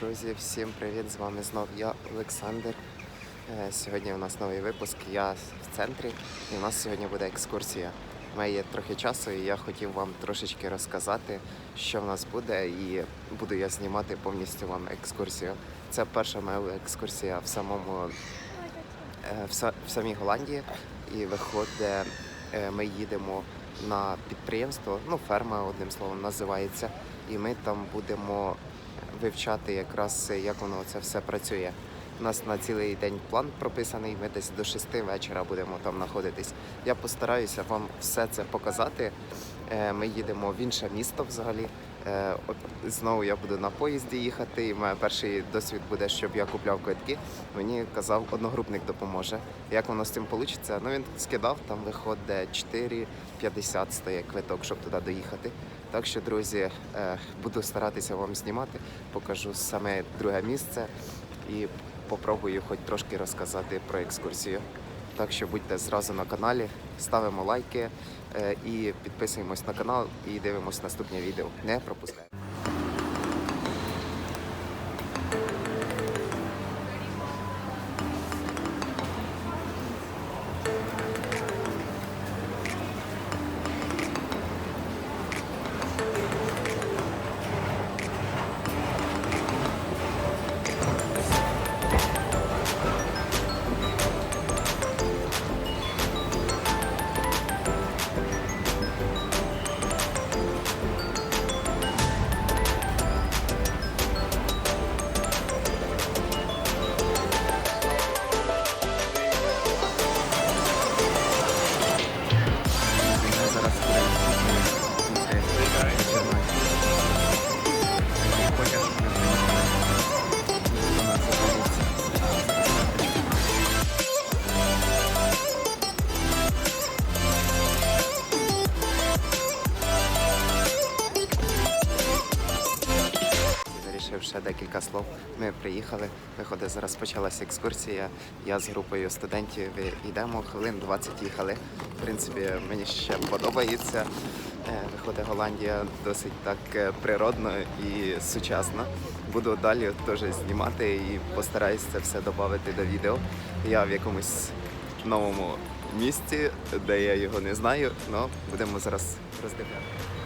Друзі, всім привіт! З вами знов я, Олександр. Е, Сьогодні у нас новий випуск. Я в центрі, і у нас сьогодні буде екскурсія. У мене є трохи часу, і я хотів вам трошечки розказати, що в нас буде, і буду я знімати повністю вам екскурсію. Це перша моя екскурсія в самому е, в, самій Голландії. І виходить, е, ми їдемо на підприємство, ну ферма одним словом називається. І ми там будемо вивчати якраз як воно це все працює. У нас на цілий день план прописаний. Ми десь до 6 вечора будемо там знаходитись. Я постараюся вам все це показати. Е, Ми їдемо в інше місто взагалі. Е, Знову я буду на поїзді їхати. І в перший досвід буде, щоб я купляв квитки. Мені казав, одногрупник допоможе. Як воно з цим вийде? Ну він скидав, там виходить 4,50 стає квиток, щоб туди доїхати. Так що, друзі, е, буду старатися вам знімати, покажу саме друге місце і попробую хоч трошки розказати про екскурсію. Так що будьте зразу на каналі, ставимо лайки е, і підписуємось на канал і дивимось наступні відео. Не пропускайте. Вирішив ще декілька слов. Ми приїхали. Виходить, зараз почалася екскурсія. Я з групою студентів йдемо, хвилин 20 їхали. В принципі, мені ще подобається. Е, Виходить, Голландія досить так е, природно і сучасно. Буду далі теж знімати і постараюсь це все додати до відео. Я в якомусь новому місці, де я його не знаю, але будемо зараз роздивляти.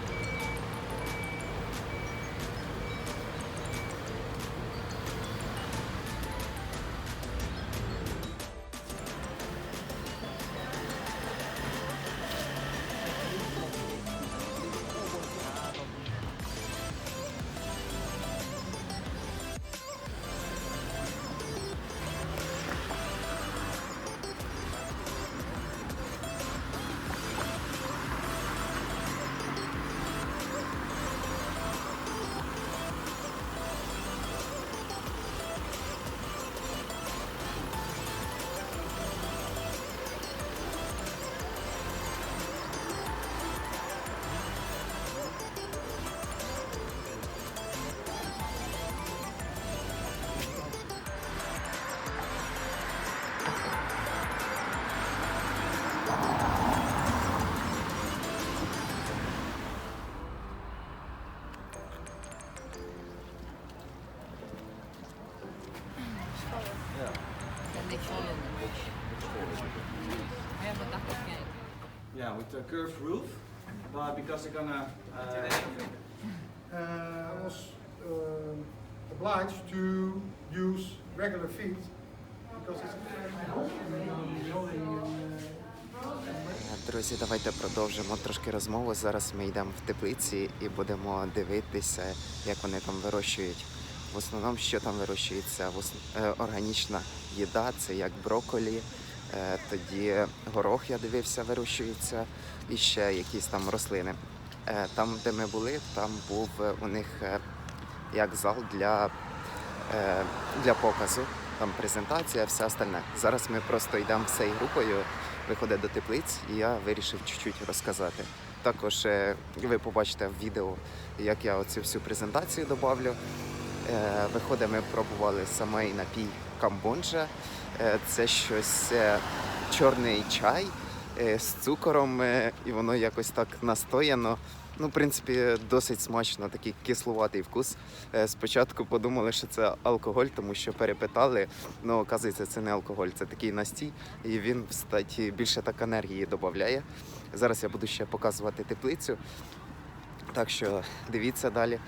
Ja, wat dacht ik? Yeah, with the curved roof, but because they're gonna. Uh, uh, I was uh, obliged to use regular feet because it's building in, Друзі, давайте продовжимо трошки розмову. Зараз ми йдемо в теплиці і будемо дивитися, як вони там вирощують. В основному, що там вирощується, е, органічна їда, це як брокколі, е, тоді горох, я дивився, вирощується, і ще якісь там рослини. Е, Там, де ми були, там був у них як зал для, для показу. Там презентація, все остальне. Зараз ми просто йдемо всією групою, виходить до теплиць, і я вирішив чуть-чуть розказати. Також ви побачите в відео, як я оцю всю презентацію добавлю. Е, Виходить, ми пробували самий напій камбонджа. Е, Це щось е, чорний чай з цукором, і воно якось так настояно. Ну, в принципі, досить смачно, такий кислуватий вкус. Спочатку подумали, що це алкоголь, тому що перепитали. Ну, оказується, це не алкоголь, це такий настій, і він, кстати, більше так енергії додає. Зараз я буду ще показувати теплицю. Так що дивіться далі.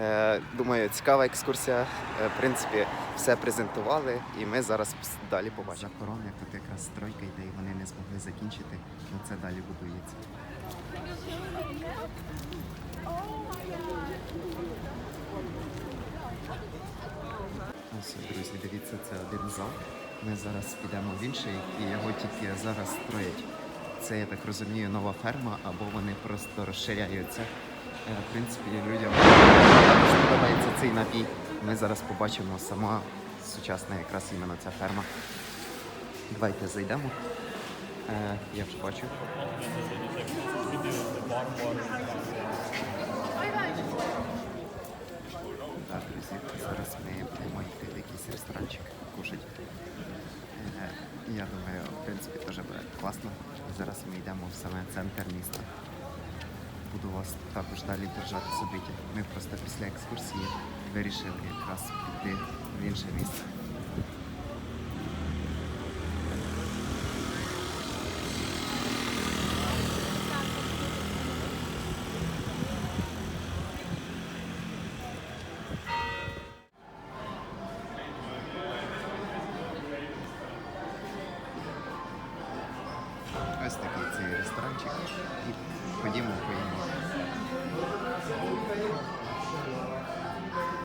Е, Думаю, цікава екскурсія. Е, В принципі, все презентували, і ми зараз далі побачимо. Захорони тут якраз стройка йде, і вони не змогли закінчити. Ну це далі будується. Ось, друзі, дивіться, це один зал. Ми зараз підемо в інший, і його тільки зараз строять. Це, я так розумію, нова ферма, або вони просто розширяються. Е, В принципі, людям також подобається цей напій. Ми зараз побачимо сама сучасна якраз іменно ця ферма. Давайте зайдемо. Е, я вже бачу. Так, друзі, зараз ми будемо йти в якийсь ресторанчик кушати. Е, Я думаю, в принципі, теж буде класно. Зараз ми йдемо в саме центр міста. Буду вас також далі держати собиті. Ми просто після екскурсії вирішили якраз піти в інше місце. Ось такий цей ресторанчик. І ходімо, поїмо. Amerika'yı